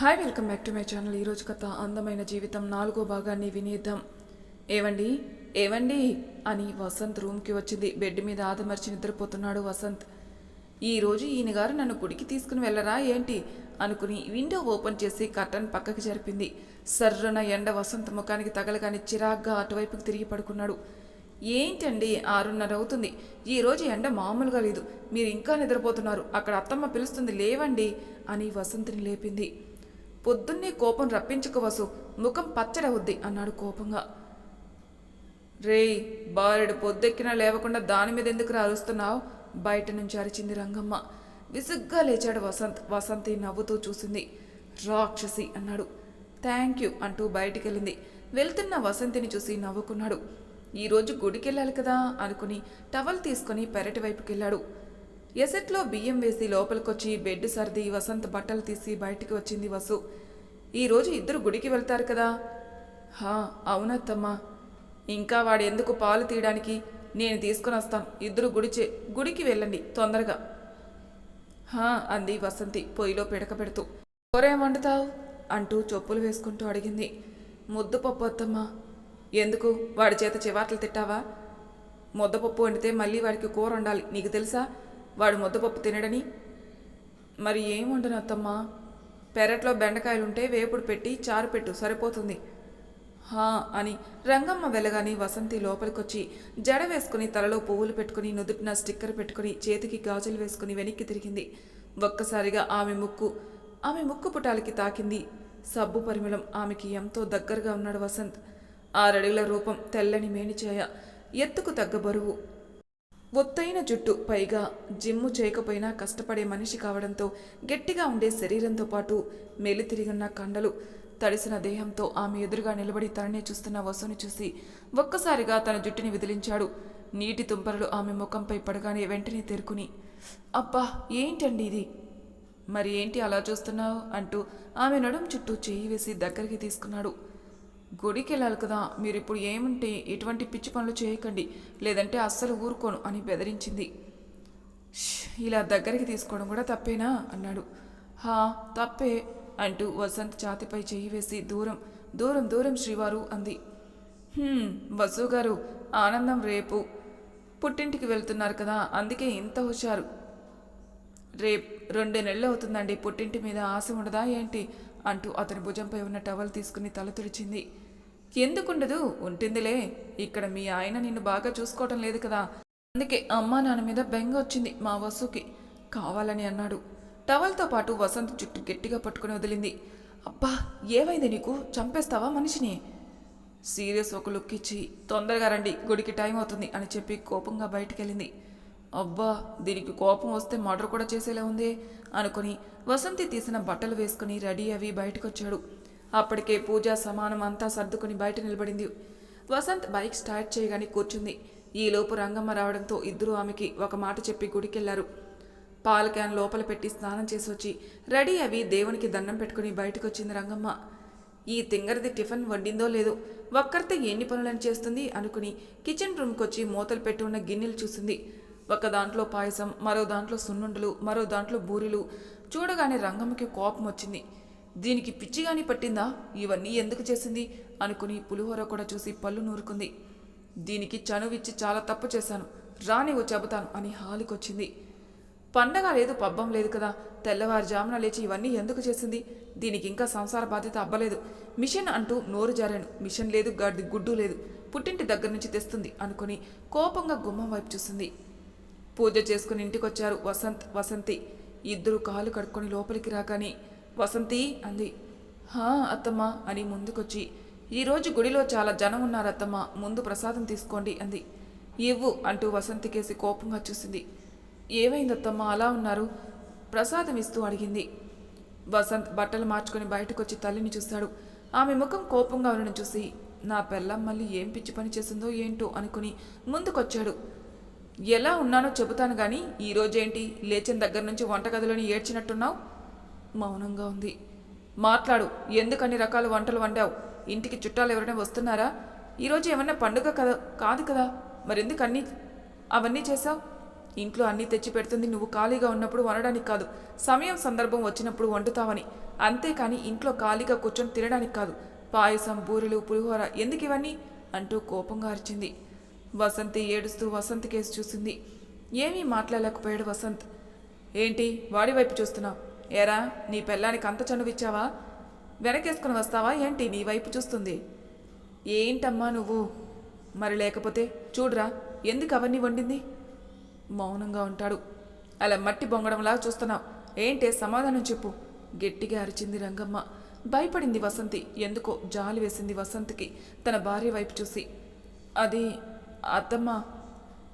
Hi welcome back to my channel ఈరోజు కథ అందమైన జీవితం నాలుగో భాగాన్ని వినేద్దాం. ఏవండి? ఏవండి? అని వసంత్ రూమ్కి వచ్చింది. బెడ్ మీద ఆదమర్చి నిద్రపోతున్నాడు వసంత్. ఈరోజు ఈయన గారు నన్ను గుడికి తీసుకుని వెళ్ళరా ఏంటి? అనుకుని విండో ఓపెన్ చేసి కర్టన్ పక్కకి జరిపింది. సర్రున ఎండ వసంత్ ముఖానికి తగలగానే చిరాగ్గా అటువైపుకి తిరిగి పడుకున్నాడు. ఏంటండి? ఆరున్నర అవుతుంది. ఈరోజు ఎండ మామూలుగా లేదు. మీరు ఇంకా నిద్రపోతున్నారు. అక్కడ అత్తమ్మ పిలుస్తుంది. లేవండి? అని వసంత్ని లేపింది. పొద్దున్నే కోపం రప్పించుకోవసు ముఖం పచ్చడవుద్ది అన్నాడు కోపంగా. రేయ్ బారెడు పొద్దెక్కినా లేవకుండా దాని మీద ఎందుకు అరుస్తున్నావు బయట నుంచి అరిచింది రంగమ్మ. విసుగ్గా లేచాడు వసంత్ వసంతి నవ్వుతూ చూసింది. రాక్షసి అన్నాడు. థ్యాంక్ యూ అంటూ బయటికెళ్ళింది. వెళ్తున్న వసంతిని చూసి నవ్వుకున్నాడు. ఈరోజు గుడికెళ్ళాలి కదా అనుకుని టవల్ తీసుకుని పెరటి వైపుకెళ్ళాడు. ఎసెట్లో బియ్యం వేసి లోపలికొచ్చి బెడ్ సర్ది వసంత్ బట్టలు తీసి బయటికి వచ్చింది వసు. ఈరోజు ఇద్దరు గుడికి వెళ్తారు కదా? హా అవునత్తమ్మా. ఇంకా వాడు ఎందుకు పాలు తీయడానికి? నేను తీసుకుని వస్తాను. ఇద్దరు గుడిచే గుడికి వెళ్ళండి తొందరగా. హా అంది వసంతి పొయ్యిలో పిడక పెడుతూ. కూరేం వండుతావు? అంటూ చెప్పులు వేసుకుంటూ అడిగింది. ముద్దుపప్పు అత్తమ్మా. ఎందుకు? వాడి చేత చివాట్లు తిట్టావా? ముద్దపప్పు వండితే మళ్ళీ వాడికి కూర వండాలి. నీకు తెలుసా? వాడు ముద్దపప్పు తినడని? మరి ఏం అత్తమ్మా? పెరట్లో బెండకాయలుంటే వేపుడు పెట్టి చారు పెట్టు సరిపోతుంది. హా అని రంగమ్మ వెలగాని వసంతి లోపలికొచ్చి జడ వేసుకుని తలలో పువ్వులు పెట్టుకుని నుదుటిన స్టిక్కర్ పెట్టుకుని చేతికి గాజులు వేసుకుని వెనక్కి తిరిగింది. ఒక్కసారిగా ఆమె ముక్కు ఆమె ముక్కు పుటాలకి తాకింది. సబ్బు పరిమళం ఆమెకి ఎంతో దగ్గరగా ఉన్నాడు వసంత్. ఆరడుగుల రూపం తెల్లని మేనిచాయ ఎత్తుకు తగ్గ బరువు. ఒత్తైన జుట్టు పైగా జిమ్ము చేయకపోయినా కష్టపడే మనిషి కావడంతో గట్టిగా ఉండే శరీరంతో పాటు మెలితిరిగిన కండలు తడిసిన దేహంతో ఆమె ఎదురుగా నిలబడి తననే చూస్తున్న వసుని చూసి ఒక్కసారిగా తన జుట్టుని విదిలించాడు. నీటి తుంపరలు ఆమె ముఖంపై పడగానే వెంటనే తెరుకుని అబ్బా ఏంటండి ఇది? మరి ఏంటి అలా చూస్తున్నావు? అంటూ ఆమె నడుం చుట్టూ చేయి వేసి దగ్గరికి తీసుకున్నాడు. గుడికి వెళ్ళాలి కదా మీరు ఇప్పుడు ఏమంటే ఎటువంటి పిచ్చి పనులు చేయకండి. లేదంటే అస్సలు ఊరుకోను అని బెదిరించింది. ఇలా దగ్గరికి తీసుకోవడం కూడా తప్పేనా? అన్నాడు. హా తప్పే అంటూ వసంత్ ఛాతిపై చేయి వేసి దూరం దూరం దూరం శ్రీవారు అంది. వసు గారు ఆనందం రేపు పుట్టింటికి వెళ్తున్నారు కదా అందుకే ఇంత హుషారు. రేపు రెండు నెలలు అవుతుందండి పుట్టింటి మీద ఆశ ఉండదా ఏంటి? అంటూ అతని భుజంపై ఉన్న టవల్ తీసుకుని తల తుడిచింది. ఎందుకుండదు? ఉంటుందిలే. ఇక్కడ మీ ఆయన నిన్ను బాగా చూసుకోవటం లేదు కదా. అందుకే అమ్మా నాన్న మీద బెంగ వచ్చింది మా వసుకి. కావాలని అన్నాడు. టవల్తో పాటు వసంత్ జుట్టు గట్టిగా పట్టుకుని వదిలింది. అబ్బా ఏమైంది నీకు? చంపేస్తావా మనిషిని? సీరియస్ ఒక లుక్ ఇచ్చి తొందరగా రండి. గుడికి టైం అవుతుంది అని చెప్పి కోపంగా బయటికెళ్ళింది. అబ్బా దీనికి కోపం వస్తే మర్డర్ కూడా చేసేలా ఉంది అనుకుని వసంతి తీసిన బట్టలు వేసుకుని రెడీ అవి బయటకొచ్చాడు. అప్పటికే పూజ సమానం అంతా సర్దుకుని బయట నిలబడింది. వసంత్ బైక్ స్టార్ట్ చేయగానే కూర్చుంది. ఈలోపు రంగమ్మ రావడంతో ఇద్దరూ ఆమెకి ఒక మాట చెప్పి గుడికెళ్ళారు. పాల క్యాన్ లోపల పెట్టి స్నానం చేసి వచ్చి రెడీ అవి దేవునికి దండం పెట్టుకుని బయటకొచ్చింది రంగమ్మ. ఈ తింగరది టిఫిన్ వండిందో లేదో ఒక్కరితే ఎన్ని పనులను చేస్తుంది అనుకుని కిచెన్ రూమ్కి వచ్చి మూతలు పెట్టి ఉన్న గిన్నెలు చూసింది. ఒక దాంట్లో పాయసం మరో దాంట్లో సున్నుండలు మరో దాంట్లో బూరెలు. చూడగానే రంగమ్మకి కోపం వచ్చింది. దీనికి పిచ్చిగాని పట్టిందా? ఇవన్నీ ఎందుకు చేసింది? అనుకుని పులిహోర కూడా చూసి పళ్ళు నూరుకుంది. దీనికి చనువిచ్చి చాలా తప్పు చేశాను. రానివ్వు చెబుతాను అని హాలికొచ్చింది. పండగ లేదు పబ్బం లేదు కదా. తెల్లవారుజామున లేచి ఇవన్నీ ఎందుకు చేసింది? దీనికి ఇంకా సంసార బాధ్యత అబ్బలేదు. మిషన్ అంటూ నోరు జారాను. మిషన్ లేదు గడ్డి గుడ్డు లేదు. పుట్టింటి దగ్గర నుంచి తెస్తుంది అనుకుని కోపంగా గుమ్మం వైపు చూసింది. పూజ చేసుకుని ఇంటికొచ్చారు వసంత్ వసంతి. ఇద్దరు కాలు కడుక్కొని లోపలికి రాగానే వసంతి అంది. హా అత్తమ్మ అని ముందుకొచ్చి ఈరోజు గుడిలో చాలా జనం ఉన్నారు అత్తమ్మ ముందు ప్రసాదం తీసుకోండి అంది. ఇవ్వు అంటూ వసంతికేసి కోపంగా చూసింది. ఏమైందత్తమ్మ అలా ఉన్నారు? ప్రసాదం ఇస్తూ అడిగింది. వసంత్ బట్టలు మార్చుకొని బయటకొచ్చి తల్లిని చూశాడు ఆమె ముఖం కోపంగా ఉండడం చూసి నా పెళ్ళం మళ్ళీ ఏం పిచ్చి పని చేసిందో ఏంటో అనుకుని ముందుకొచ్చాడు. ఎలా ఉన్నానో చెబుతాను కానీ ఈరోజేంటి లేచిన దగ్గర నుంచి వంటగదిలోని ఏడ్చినట్టున్నావు? మౌనంగా ఉంది. మాట్లాడు ఎందుకు అన్ని రకాల వంటలు వండావు? ఇంటికి చుట్టాలు ఎవరైనా వస్తున్నారా? ఈరోజు ఏమన్నా పండుగ కదా కాదు కదా? మరెందుకు అన్నీ అవన్నీ చేసావు ఇంట్లో అన్నీ తెచ్చి పెడుతుంది నువ్వు ఖాళీగా ఉన్నప్పుడు వండడానికి కాదు. సమయం సందర్భం వచ్చినప్పుడు వండుతావని. అంతేకాని ఇంట్లో ఖాళీగా కూర్చొని తినడానికి కాదు. పాయసం బూరెలు పులిహోర ఎందుకు ఇవన్నీ? అంటూ కోపంగా అరిచింది. వసంతి ఏడుస్తూ వసంత్ కేసు చూసింది. ఏమీ మాట్లాడలేకపోయాడు వసంత్. ఏంటి? వాడి వైపు చూస్తున్నావు. ఏరా నీ పెళ్ళానికి అంత చనువిచ్చావా? వెనకేసుకుని వస్తావా? ఏంటి? నీ వైపు చూస్తుంది. ఏంటమ్మా నువ్వు? మరి లేకపోతే చూడురా ఎందుకు అవన్నీ వండింది? మౌనంగా ఉంటాడు. అలా మట్టి బొంగడంలా చూస్తున్నావు. ఏంటే? సమాధానం చెప్పు. గట్టిగా అరిచింది రంగమ్మ. భయపడింది వసంతి. ఎందుకో జాలి వేసింది వసంతికి తన భార్య వైపు చూసి. అది అత్తమ్మ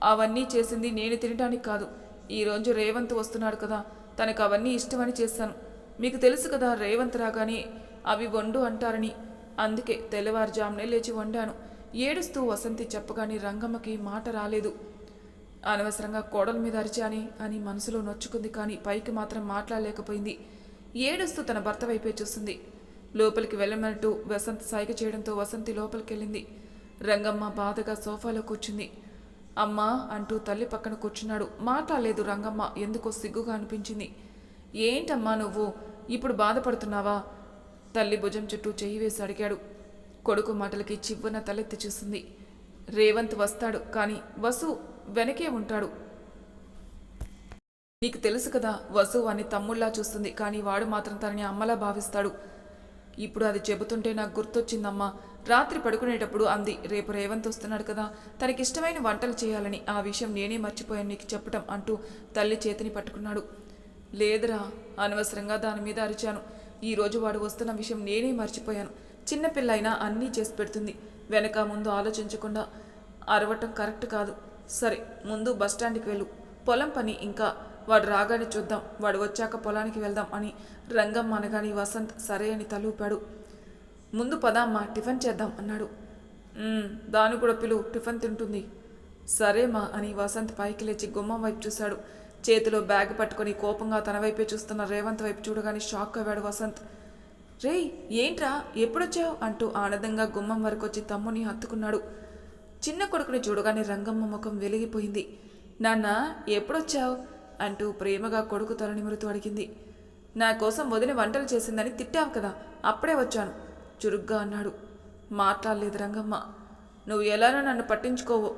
అవన్నీ చేసింది నేను తినడానికి కాదు. ఈరోజు రేవంత్ వస్తున్నాడు కదా తనకు అవన్నీ ఇష్టమని చేశాను. మీకు తెలుసు కదా రేవంత్ రాగానే అవి వండు అంటారని. అందుకే తెల్లవారుజామునే లేచి వండాను. ఏడుస్తూ వసంతి చెప్పగానే రంగమ్మకి మాట రాలేదు. అనవసరంగా కోడల మీద అరిచాని అని మనసులో నొచ్చుకుంది కానీ పైకి మాత్రం మాట్లాడలేకపోయింది. ఏడుస్తూ తన భర్త వైపే చూస్తుంది లోపలికి వెళ్ళమన్నట్టు వసంత్ సైగ చేయడంతో వసంతి లోపలికి వెళ్ళింది రంగమ్మ బాధగా సోఫాలో కూర్చుంది. అమ్మా అంటూ తల్లి పక్కన కూర్చున్నాడు. మాట్లాడలేదు రంగమ్మ ఎందుకో సిగ్గుగా అనిపించింది. ఏంటమ్మా నువ్వు? ఇప్పుడు బాధపడుతున్నావా? తల్లి భుజం చుట్టూ చెయ్యి వేసి అడిగాడు. కొడుకు మాటలకి చివ్వున తలెత్తి చూసింది. రేవంత్ వస్తాడు కానీ వసు వెనకే ఉంటాడు. నీకు తెలుసు కదా వసు అని తమ్ముళ్ళా చూస్తుంది కానీ వాడు మాత్రం తనని అమ్మలా భావిస్తాడు. ఇప్పుడు అది చెబుతుంటే నాకు గుర్తొచ్చిందమ్మా. రాత్రి పడుకునేటప్పుడు అంది రేపు రేవంత్ వస్తున్నాడు కదా తనకిష్టమైన వంటలు చేయాలని. ఆ విషయం నేనే మర్చిపోయాను నీకు చెప్పటం అంటూ తల్లి చేతిని పట్టుకున్నాడు. లేదురా అనవసరంగా దాని మీద అరిచాను. ఈరోజు వాడు వస్తున్న విషయం నేనే మర్చిపోయాను. చిన్నపిల్ల అయినా అన్నీ చేసి పెడుతుంది. వెనక ముందు ఆలోచించకుండా అరవటం కరెక్ట్ కాదు. సరే ముందు బస్టాండ్కి వెళ్ళు. పొలం పని ఇంకా. వాడు రాగానే చూద్దాం. వాడు వచ్చాక పొలానికి వెళ్దాం అని రంగం అనగాని వసంత్ సరే అని తలూపాడు. ముందు పదామ్మా టిఫిన్ చేద్దాం అన్నాడు. దాని కూడా పిలువు టిఫిన్ తింటుంది. సరేమా అని వసంత్ పైకి లేచి గుమ్మం వైపు చూశాడు. చేతిలో బ్యాగ్ పట్టుకొని కోపంగా తన వైపే చూస్తున్న రేవంత్ వైపు చూడగానే షాక్ అయ్యాడు వసంత్. రేయ్ ఏంట్రా ఎప్పుడొచ్చావు? అంటూ ఆనందంగా గుమ్మం వరకు వచ్చి తమ్ముని హత్తుకున్నాడు. చిన్న కొడుకుని చూడగానే రంగమ్మ ముఖం వెలిగిపోయింది. నాన్న ఎప్పుడొచ్చావు? అంటూ ప్రేమగా కొడుకు తల నిమురుతూ అడిగింది. నా కోసం వదిన వంటలు చేసిందని తిట్టావు కదా అప్పుడే వచ్చాను. చురుగ్గా అన్నాడు. మాట్లాడలేదు రంగమ్మ. నువ్వు ఎలానో నన్ను పట్టించుకోవు.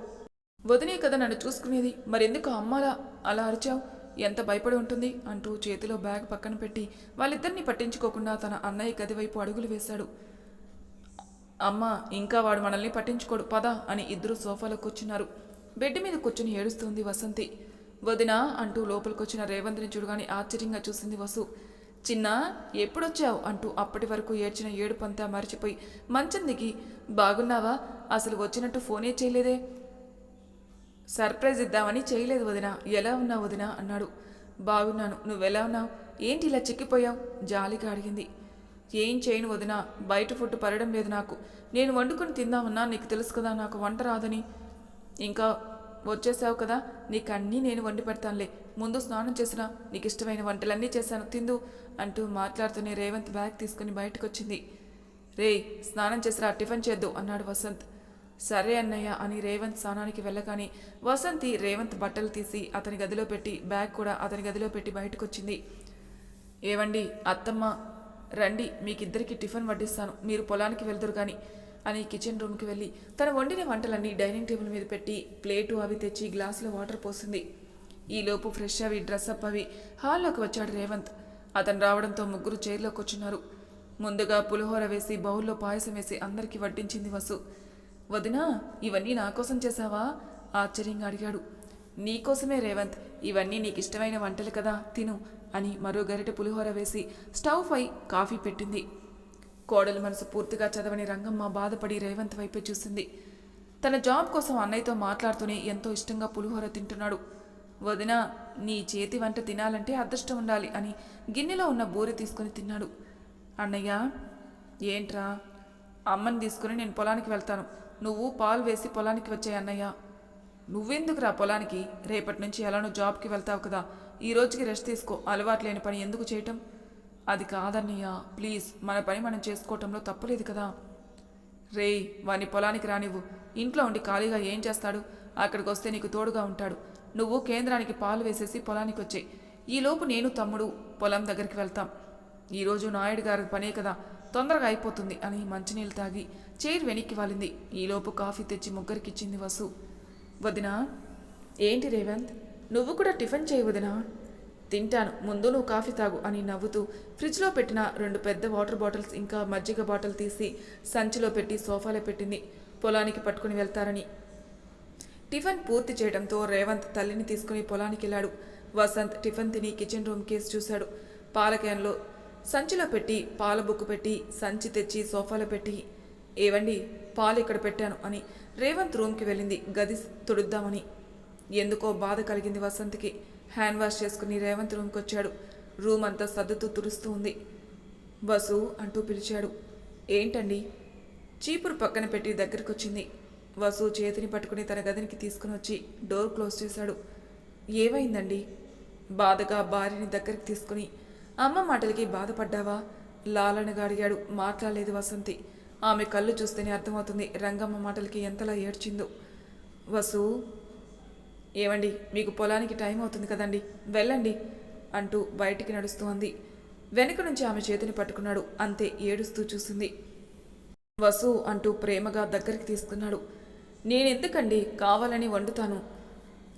వదినే కదా నన్ను చూసుకునేది. మరెందుకు అమ్మలా? అలా అరిచావు. ఎంత భయపడి ఉంటుంది? అంటూ చేతిలో బ్యాగ్ పక్కన పెట్టి వాళ్ళిద్దరిని పట్టించుకోకుండా తన అన్నయ్య గది వైపు అడుగులు వేశాడు. అమ్మ ఇంకా వాడు మనల్ని పట్టించుకోడు. పద అని ఇద్దరు సోఫాలో కూర్చున్నారు. బెడ్ మీద కూర్చుని ఏడుస్తుంది వసంతి. వదినా అంటూ లోపలికొచ్చిన రేవంత్ని చూడగానే ఆశ్చర్యంగా చూసింది వసు. చిన్న ఎప్పుడొచ్చావు? అంటూ అప్పటి వరకు ఏడ్చిన ఏడుపంతా మర్చిపోయి మంచం దిగి బాగున్నావా? అసలు వచ్చినట్టు ఫోనే చేయలేదే. సర్ప్రైజ్ ఇద్దామని చేయలేదు వదిన. ఎలా ఉన్నావు వదిన? అన్నాడు. బాగున్నాను. నువ్వెలా ఉన్నావు? ఏంటి ఇలా చిక్కిపోయావు? జాలిగా అడిగింది. ఏం చేయను వదిన. బయట ఫుడ్ పడడం లేదు నాకు. నేను వండుకొని తిందామన్నా నీకు తెలుసు కదా నాకు వంట రాదని. ఇంకా వచ్చేసావు కదా నీకు అన్నీ నేను వండి పెడతానులే. ముందు స్నానం చేసినా నీకు ఇష్టమైన వంటలన్నీ చేశాను. తిందు. అంటూ మాట్లాడుతూనే రేవంత్ బ్యాగ్ తీసుకుని బయటకు వచ్చింది రేయ్ స్నానం చేసిరా టిఫిన్ చేద్దు అన్నాడు వసంత్. సరే అన్నయ్య అని రేవంత్ స్నానానికి వెళ్ళగానే వసంతి రేవంత్ బట్టలు తీసి అతని గదిలో పెట్టి బ్యాగ్ కూడా అతని గదిలో పెట్టి బయటకు వచ్చింది ఏవండి అత్తమ్మ రండి మీకిద్దరికి టిఫిన్ వడ్డిస్తాను మీరు పొలానికి వెళ్దురు కానీ అని కిచెన్ రూమ్కి వెళ్ళి తను వండిన వంటలన్నీ డైనింగ్ టేబుల్ మీద పెట్టి ప్లేటు అవి తెచ్చి గ్లాసులో వాటర్ పోసింది. ఈలోపు ఫ్రెష్ అవి డ్రెస్అప్ అవి హాల్లోకి వచ్చాడు రేవంత్. అతను రావడంతో ముగ్గురు చైర్లోకి వచ్చినారు. ముందుగా పులిహోర వేసి బౌల్లో పాయసం వేసి అందరికీ వడ్డించింది వసు. వదినా ఇవన్నీ నా కోసం చేశావా? ఆశ్చర్యంగా అడిగాడు. నీకోసమే రేవంత్. ఇవన్నీ నీకు ఇష్టమైన వంటలు కదా తిను అని మరో గరిటె పులిహోర వేసి స్టవ్ పై కాఫీ పెట్టింది. కోడలు మనసు పూర్తిగా చదవని రంగమ్మ బాధపడి రేవంత్ వైపే చూసింది. తన జాబ్ కోసం అన్నయ్యతో మాట్లాడుతూనే ఎంతో ఇష్టంగా పులిహోర తింటున్నాడు. వదిన నీ చేతి వంట తినాలంటే అదృష్టం ఉండాలి అని గిన్నెలో ఉన్న బూరె తీసుకుని తిన్నాడు. అన్నయ్య ఏంట్రా? అమ్మని తీసుకుని నేను పొలానికి వెళ్తాను. నువ్వు పాలు వేసి పొలానికి వచ్చాయి అన్నయ్య. నువ్వెందుకురా పొలానికి? రేపటి నుంచి ఎలానో జాబ్కి వెళ్తావు కదా. ఈ రోజుకి రెస్ట్ తీసుకో. అలవాటు లేని పని ఎందుకు చేయటం? అది కాదన్నయ్య. ప్లీజ్ మన పని మనం చేసుకోవటంలో తప్పులేదు కదా. రేయ్ వాని పొలానికి రానివ్వు. ఇంట్లో ఉండి ఖాళీగా ఏం చేస్తాడు? అక్కడికి వస్తే నీకు తోడుగా ఉంటాడు. నువ్వు కేంద్రానికి పాలు వేసేసి పొలానికి వచ్చాయి ఈలోపు నేను తమ్ముడు పొలం దగ్గరికి వెళ్తాం. ఈరోజు నాయుడు గారి పనే కదా తొందరగా అయిపోతుంది అని మంచినీళ్ళు తాగి చైర్ వెనక్కి వాలింది. ఈలోపు కాఫీ తెచ్చి ముగ్గురికిచ్చింది వసు. వదినా ఏంటి రేవంత్? నువ్వు కూడా టిఫిన్ చేయి వదినా. తింటాను ముందు నువ్వు కాఫీ తాగు అని నవ్వుతూ ఫ్రిడ్జ్లో పెట్టిన రెండు పెద్ద వాటర్ బాటిల్స్ ఇంకా మజ్జిగ బాటిల్ తీసి సంచిలో పెట్టి సోఫాలో పెట్టింది. పొలానికి పట్టుకుని వెళ్తారని టిఫిన్ పూర్తి చేయడంతో రేవంత్ తల్లిని తీసుకుని పొలానికి వెళ్ళాడు. వసంత్ టిఫిన్ తిని కిచెన్ రూమ్ కేసు చూశాడు. పాల క్యాన్లో సంచిలో పెట్టి పాల బుక్కు పెట్టి సంచి తెచ్చి సోఫాలో పెట్టి ఏవండి పాలు ఇక్కడ పెట్టాను అని రేవంత్ రూమ్కి వెళ్ళింది. గది తుడుద్దామని. ఎందుకో బాధ కలిగింది వసంత్కి. హ్యాండ్ వాష్ చేసుకుని రేవంత్ రూమ్కి వచ్చాడు రూమ్ అంతా సర్దుతూ తుడుస్తూ ఉంది. బసు అంటూ పిలిచాడు. ఏంటండి? చీపురు పక్కన పెట్టి దగ్గరికి వచ్చింది వసు చేతిని పట్టుకుని తన గదినికి తీసుకుని వచ్చి డోర్ క్లోజ్ చేశాడు. ఏమైందండి? బాధగా భార్యని దగ్గరికి తీసుకుని అమ్మ మాటలకి బాధపడ్డావా? లాలనగా అడిగాడు. మాట్లాడలేదు వసంతి. ఆమె కళ్ళు చూస్తేనే అర్థమవుతుంది రంగమ్మ మాటలకి ఎంతలా ఏడ్చిందో. వసు ఏమండి మీకు పొలానికి టైం అవుతుంది కదండి వెళ్ళండి అంటూ బయటికి నడుస్తూ అంది. వెనుక నుంచి ఆమె చేతిని పట్టుకున్నాడు. అంతే ఏడుస్తూ చూసింది. వసు అంటూ ప్రేమగా దగ్గరికి తీసుకున్నాడు. నేనెందుకండి కావాలని వండుతాను?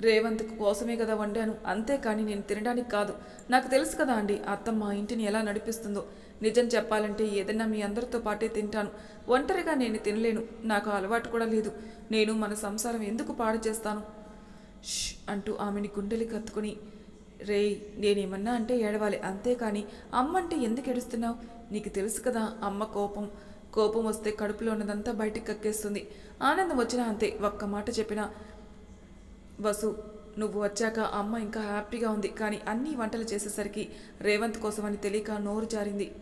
రేవంత్ కోసమే కదా వండాను. అంతేకాని నేను తినడానికి కాదు. నాకు తెలుసు కదా అండి అత్తమ్మ ఇంటిని ఎలా నడిపిస్తుందో. నిజం చెప్పాలంటే ఏదైనా మీ అందరితో పాటే తింటాను. ఒంటరిగా నేను తినలేను. నాకు అలవాటు కూడా లేదు. నేను మన సంసారం ఎందుకు పాడు చేస్తాను? ష్ అంటూ ఆమెని గుండెలు కత్తుకుని రేయ్ నేనేమన్నా అంటే ఏడవాలి. అంతేకాని అమ్మ అంటే ఎందుకు ఏడుస్తున్నావు? నీకు తెలుసు కదా అమ్మ కోపం. కోపం వస్తే కడుపులో ఉన్నదంతా బయటికి కక్కేస్తుంది. ఆనందం వచ్చినా అంతే. ఒక్క మాట చెప్పిన వసు నువ్వు వచ్చాక అమ్మ ఇంకా హ్యాపీగా ఉంది. కానీ అన్ని వంటలు చేసేసరికి రేవంత్ కోసమని తెలియక నోరు జారింది.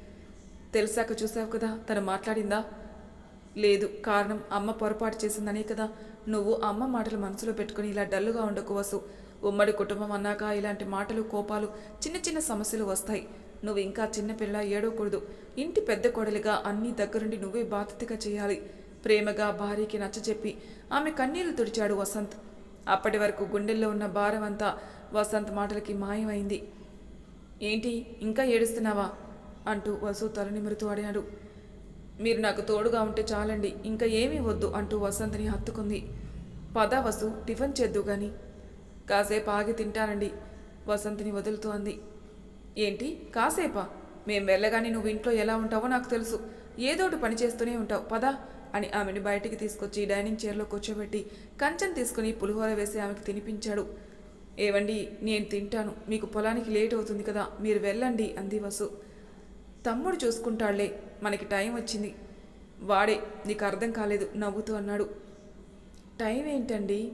తెలిసాక చూసావు కదా తను మాట్లాడిందా? లేదు. కారణం అమ్మ పొరపాటు చేసిందనే కదా. నువ్వు అమ్మ మాటలు మనసులో పెట్టుకుని ఇలా డల్లుగా ఉండకు వసు. ఉమ్మడి కుటుంబం అన్నాక ఇలాంటి మాటలు కోపాలు చిన్న చిన్న సమస్యలు వస్తాయి. నువ్వు ఇంకా చిన్నపిల్ల ఏడవకూడదు. ఇంటి పెద్ద కోడలిగా అన్ని దగ్గరుండి నువ్వే బాధ్యతగా చేయాలి. ప్రేమగా భార్యకి నచ్చచెప్పి ఆమె కన్నీళ్ళు తుడిచాడు వసంత్. అప్పటి వరకు గుండెల్లో ఉన్న భారం అంతా వసంత్ మాటలకి మాయమైంది. ఏంటి ఇంకా ఏడుస్తున్నావా? అంటూ వసు తలనిమురుతూ అడిగాడు మీరు నాకు తోడుగా ఉంటే చాలండి ఇంకా ఏమీ వద్దు అంటూ వసంత్ని హత్తుకుంది. పద వసు టిఫిన్ చేద్దు గాని కాసేపు ఆగి తింటానండి వసంత్ని వదులుతూ అంది. ఏంటి? కాసేపా. మేం వెళ్ళగానే నువ్వు ఇంట్లో ఎలా ఉంటావో నాకు తెలుసు. ఏదోటి పని చేస్తూనే ఉంటావు. పదా అని ఆమెను బయటికి తీసుకొచ్చి డైనింగ్ చైర్లో కూర్చోబెట్టి కంచం తీసుకుని పులిహోర వేసి ఆమెకు తినిపించాడు. ఏవండి నేను తింటాను. మీకు పొలానికి లేట్ అవుతుంది కదా. మీరు వెళ్ళండి అంది వసు. తమ్ముడు చూసుకుంటాళ్ళే. మనకి టైం వచ్చింది. వాడే నీకు అర్థం కాలేదు నవ్వుతూ అన్నాడు. టైం ఏంటండి?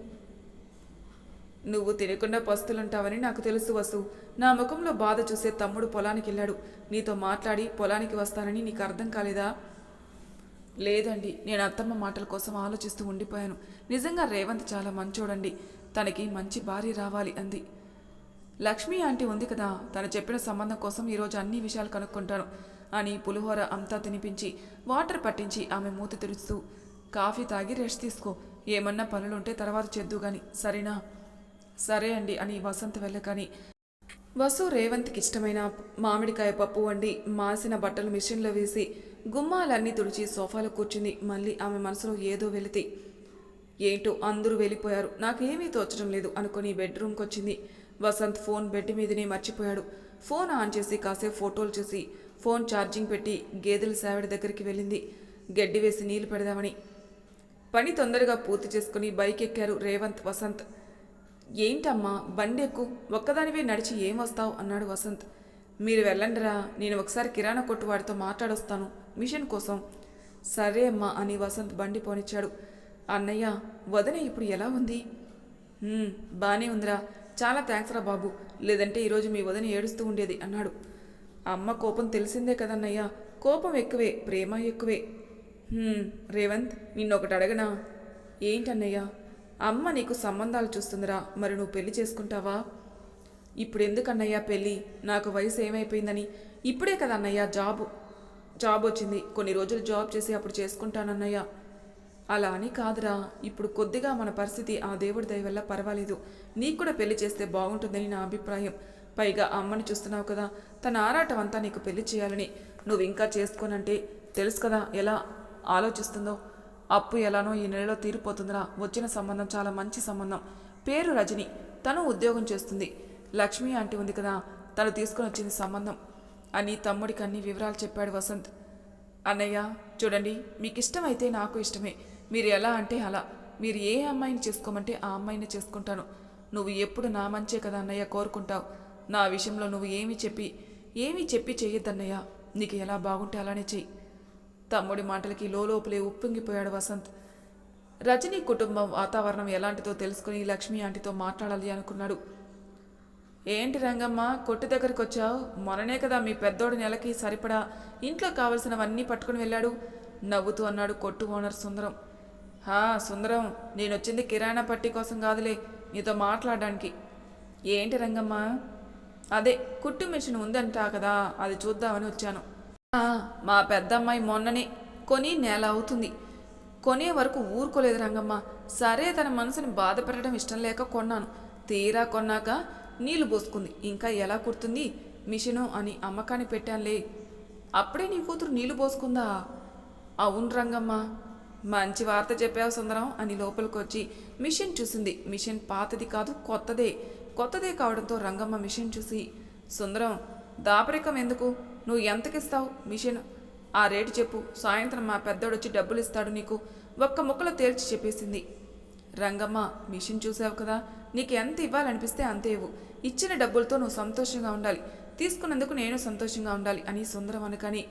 నువ్వు తినకుండా పస్తులుంటావని నాకు తెలుసు వసు. నా ముఖంలో బాధ చూసే తమ్ముడు పొలానికి వెళ్ళాడు. నీతో మాట్లాడి పొలానికి వస్తానని నీకు అర్థం కాలేదా? లేదండి నేను అత్తమ్మ మాటల కోసం ఆలోచిస్తూ ఉండిపోయాను. నిజంగా రేవంత్ చాలా మంచోడండి. తనకి మంచి భార్య రావాలి అంది. లక్ష్మి ఆంటీ ఉంది కదా తను చెప్పిన సంబంధం కోసం ఈరోజు అన్ని విషయాలు కనుక్కుంటాను అని పులిహోర అంతా తినిపించి వాటర్ పట్టించి ఆమె మూతి తెరుస్తూ కాఫీ తాగి రెస్ట్ తీసుకో. ఏమన్నా పనులుంటే తర్వాత చేద్దు గాని సరేనా? సరే అండి అని వసంత్ వెళ్ళకని వసు రేవంత్కి ఇష్టమైన మామిడికాయ పప్పు వండి మాసిన బట్టలు మిషన్లో వేసి గుమ్మాలన్నీ తుడిచి సోఫాలో కూర్చుంది మళ్ళీ ఆమె మనసులో ఏదో వెళితే ఏంటో అందరూ వెళ్ళిపోయారు నాకేమీ తోచడం లేదు అనుకుని బెడ్రూమ్కి వచ్చింది వసంత్ ఫోన్ బెడ్ మీదనే మర్చిపోయాడు. ఫోన్ ఆన్ చేసి కాసేపు ఫోటోలు చూసి ఫోన్ ఛార్జింగ్ పెట్టి గేదెల సావిడ దగ్గరికి వెళ్ళింది. గడ్డి వేసి నీళ్ళు పెడదామని. పని తొందరగా పూర్తి చేసుకుని బైక్ ఎక్కారు రేవంత్ వసంత్. ఏంటమ్మా బండి ఎక్కు ఒక్కదానివే నడిచి ఏం వస్తావు? అన్నాడు వసంత్. మీరు వెళ్ళండిరా నేను ఒకసారి కిరాణా కొట్టు వాడితో మాట్లాడొస్తాను మిషన్ కోసం. సరే అమ్మా అని వసంత్ బండి పోనిచ్చాడు. అన్నయ్య వదిన ఇప్పుడు ఎలా ఉంది? బాగానే బానే ఉందిరా. చాలా థ్యాంక్స్ రా బాబు. లేదంటే ఈరోజు మీ వదిన ఏడుస్తూ ఉండేది అన్నాడు. అమ్మ కోపం తెలిసిందే కదన్నయ్య. కోపం ఎక్కువే ప్రేమ ఎక్కువే. రేవంత్ నిన్నొకటి అడగనా? ఏంటన్నయ్యా? అమ్మ నీకు సంబంధాలు చూస్తుందిరా మరి నువ్వు పెళ్ళి చేసుకుంటావా? ఇప్పుడు ఎందుకన్నయ్యా పెళ్ళి? నాకు వయసు ఏమైపోయిందని? ఇప్పుడే కదా అన్నయ్య జాబ్. జాబ్ వచ్చింది. కొన్ని రోజులు జాబ్ చేసి అప్పుడు చేసుకుంటానన్నయ్య. అలా అని కాదురా. ఇప్పుడు కొద్దిగా మన పరిస్థితి ఆ దేవుడి దయ వల్ల పర్వాలేదు. నీకు కూడా పెళ్ళి చేస్తే బాగుంటుందని నా అభిప్రాయం. పైగా అమ్మని చూస్తున్నావు కదా. తన ఆరాటం అంతా నీకు పెళ్ళి చేయాలని. నువ్వు ఇంకా చేసుకోనంటే తెలుసు కదా ఎలా ఆలోచిస్తుందో. అప్పు ఎలానో ఈ నెలలో తీరిపోతుందిరా. వచ్చిన సంబంధం చాలా మంచి సంబంధం. పేరు రజని. తను ఉద్యోగం చేస్తుంది. లక్ష్మి ఆంటీ ఉంది కదా. తను తీసుకుని వచ్చింది సంబంధం. అని తమ్ముడికి అన్ని వివరాలు చెప్పాడు వసంత్. అన్నయ్య చూడండి మీకు ఇష్టమైతే నాకు ఇష్టమే. మీరు ఎలా అంటే అలా. మీరు ఏ అమ్మాయిని చేసుకోమంటే ఆ అమ్మాయిని చేసుకుంటాను. నువ్వు ఎప్పుడు నా మంచే కదా అన్నయ్య కోరుకుంటావు. నా విషయంలో నువ్వు ఏమి చెప్పి ఏమీ చెప్పి చేయొద్దన్నయ్య నీకు ఎలా బాగుంటే అలానే చెయ్యి. తమ్ముడి మాటలకి లోపలే ఉప్పొంగిపోయాడు వసంత్. రజనీ కుటుంబం వాతావరణం ఎలాంటిదో తెలుసుకుని లక్ష్మి ఆంటీతో మాట్లాడాలి అనుకున్నాడు. ఏంటి రంగమ్మ కొట్టు దగ్గరికి వచ్చావు మొన్ననే కదా మీ పెద్దోడు నెలకి సరిపడా ఇంట్లో కావలసినవన్నీ పట్టుకుని వెళ్ళాడు. నవ్వుతూ అన్నాడు కొట్టు ఓనర్ సుందరం. హా సుందరం నేను వచ్చింది కిరాణా పట్టి కోసం కాదులే నీతో మాట్లాడడానికి. ఏంటి రంగమ్మ? అదే కుట్టు మిషన్ ఉందంటా కదా అది చూద్దామని వచ్చాను. మా పెద్దమ్మాయి మొన్ననే కొని నెల అవుతుంది. కొనే వరకు ఊరుకోలేదు రంగమ్మ. సరే తన మనసుని బాధ పెట్టడం ఇష్టం లేక కొన్నాను. తీరా కొన్నాక నీళ్ళు పోసుకుంది. ఇంకా ఎలా కుడుతుంది? మిషను అని అమ్మకాన్ని పెట్టానులే. అప్పుడే నీ కూతురు నీళ్ళు పోసుకుందా? అవును రంగమ్మ. మంచి వార్త చెప్పావు సుందరం అని లోపలికి వచ్చి మిషన్ చూసింది. మిషన్ పాతది కాదు కొత్తదే. కొత్తదే కావడంతో రంగమ్మ మిషన్ చూసి సుందరం దాపరికం ఎందుకు? నువ్వు ఎంతకిస్తావు? మిషన్ ఆ రేటు చెప్పు. సాయంత్రం మా పెద్దోడొచ్చి డబ్బులు ఇస్తాడు నీకు. ఒక్క ముక్కలో తేల్చి చెప్పేసింది. రంగమ్మ మిషన్ చూసావు కదా? నీకు ఎంత ఇవ్వాలనిపిస్తే అంతే ఇవ్వు. ఇచ్చిన డబ్బులతో నువ్వు సంతోషంగా ఉండాలి. తీసుకున్నందుకు నేను సంతోషంగా ఉండాలి అని సుందరం అనకని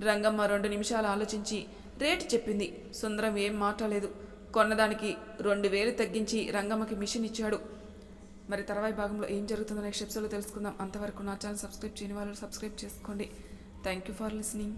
రంగమ్మ రెండు నిమిషాలు ఆలోచించి రేటు చెప్పింది. సుందరం ఏం మాట్లాడలేదు. కొన్నదానికి రెండు వేలు తగ్గించి రంగమ్మకి మిషన్ ఇచ్చాడు. మరి తర్వాయి భాగంలో ఏం జరుగుతుందో నెక్స్ట్ ఎపిసోడ్లో తెలుసుకుందాం. అంతవరకు నా ఛానల్ సబ్స్క్రైబ్ చేయని వాళ్ళు సబ్స్క్రైబ్ చేసుకోండి. Thank you for listening